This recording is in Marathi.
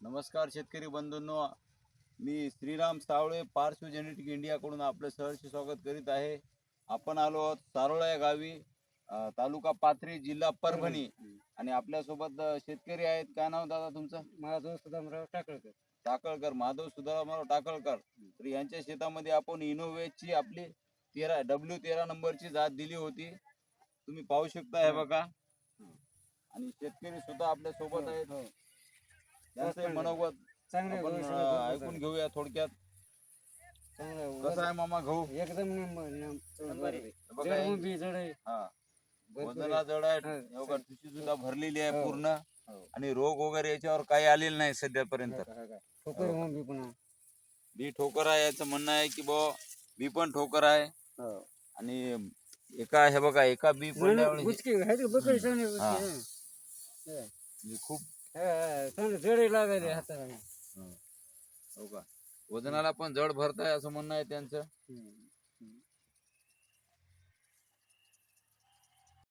नमस्कार शेतकरी बंधूंनो. मी श्रीराम सावळे पार्श्व जेनेटिक इंडियाकडून आपलं सहर्ष स्वागत करीत आहे. आपण आलो आहोत सारोळा या गावी तालुका पाथरी जिल्हा परभणी. आणि आपल्यासोबत शेतकरी आहेत. काय नाव दादा तुमचं? माझा दोस्त दामराव टाकळकर. टाकळकर माधव सुधारामराव टाकळकर. तर यांच्या शेतामध्ये आपण इनोवेटची आपली तेरा डब्ल्यू तेरा नंबरची जात दिली होती. तुम्ही पाहू शकता हे बघा. आणि शेतकरी सुद्धा आपल्यासोबत आहेत. हो. त्यांचं मनोगत चांगले आपण गोष्ट अं, आहे. ऐकून घेऊया थोडक्यात चांगलं कसं आहे मामा गहू एकदम नंबर नंबर हे बघा हे- बी जड आहे हा भरपूर वजनाला जड आहे हा. हे बघा ठुशी सुद्धा भरलेली आहे हो. पूर्ण हो. आणि रोग वगैरे याच्यावर काही आलेलं नाही सध्यापर्यंत ठोकर म्हणून बी पुन्हा बी ठोकर आहे याचं म्हणणं आहे की बुवा बी पण ठोकर आहे हो. आणि एका हे बघा एका बी पडल्यामुळे हे- बुचकी आहे ते बकरी चांगली बुचकी हा. आहे. हे. म्हणजे खूप हा, हा, चांगलं जड लागायले हाताला. हो. का? वजनाला पण जड भरताय असं म्हणणं आहे त्यांचं.